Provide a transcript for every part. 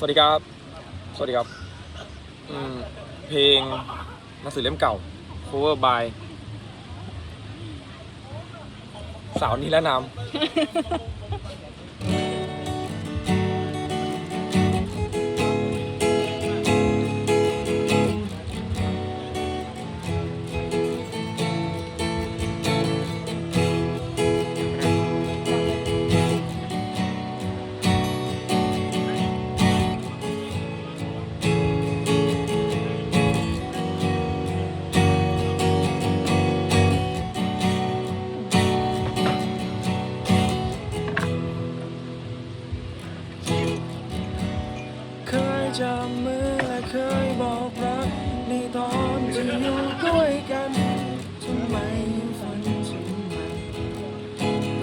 สวัสดีครับ สวัสดีครับ อืม เพลงหนังสือเล่มเก่า cover by สาวนิรนาม จำบมือและเคยบอกรักในตอนที่อยู่ด้วยกันทำไมฝันถึงมัน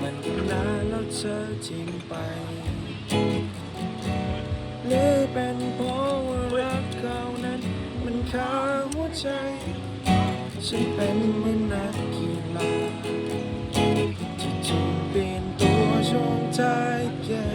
มันนานแล้วเธอทิ้งไปหรือเป็นเพราะว่ารักเขานั้น มันค้าหัวใจฉันเป็นเหมือนนักกีฬาที่จริเปลี่ยนตัวช่วงใจแก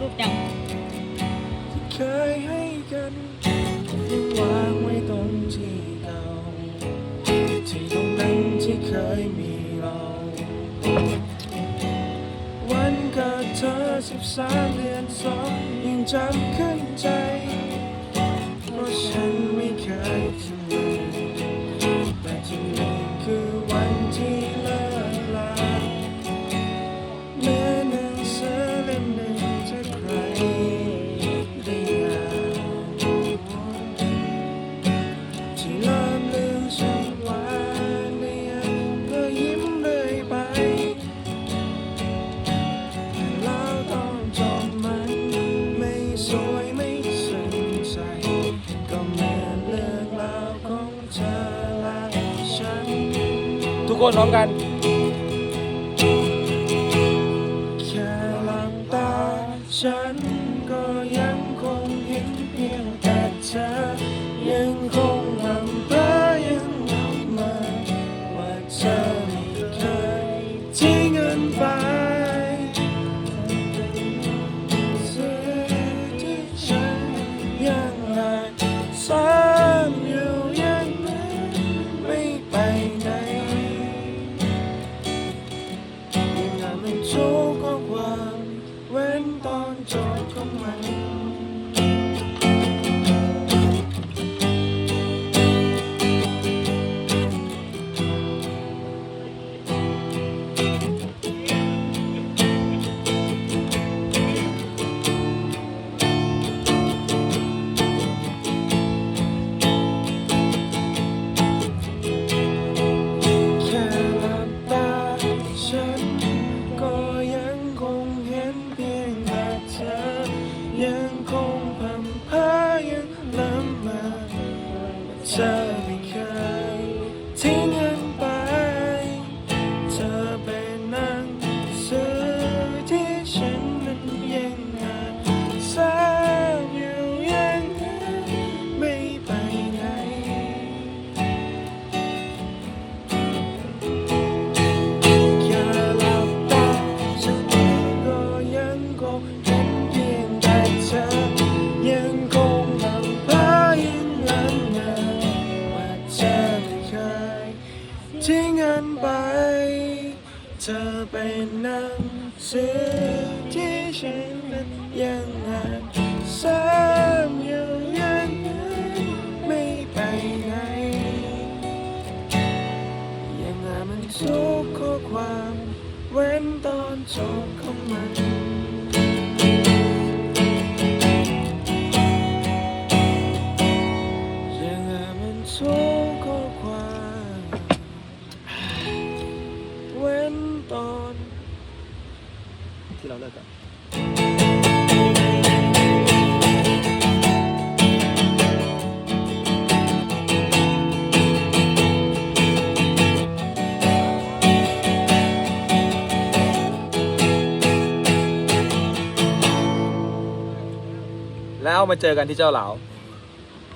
รูปยังเคยให้กันวางไว้ตรงที่เก่าที่ตรงนั้นที่เคยมีเรา วันเกิดเธอสิบสามเดือนสองยังจำขึ้นใจ เพราะฉันไม่เคยจะ ก็ส cho công anh time. ทิ้งอันไป เธอเป็นหนังสือที่ฉันนั้นยังอ่านซ้ำอยู่ยังไม่ไปไหนยังอ่านมันทุกข้อความ เว้นตอนจบของมัน ที่เราเลิกกันแล้วมาเจอกันที่เจ้าเหลา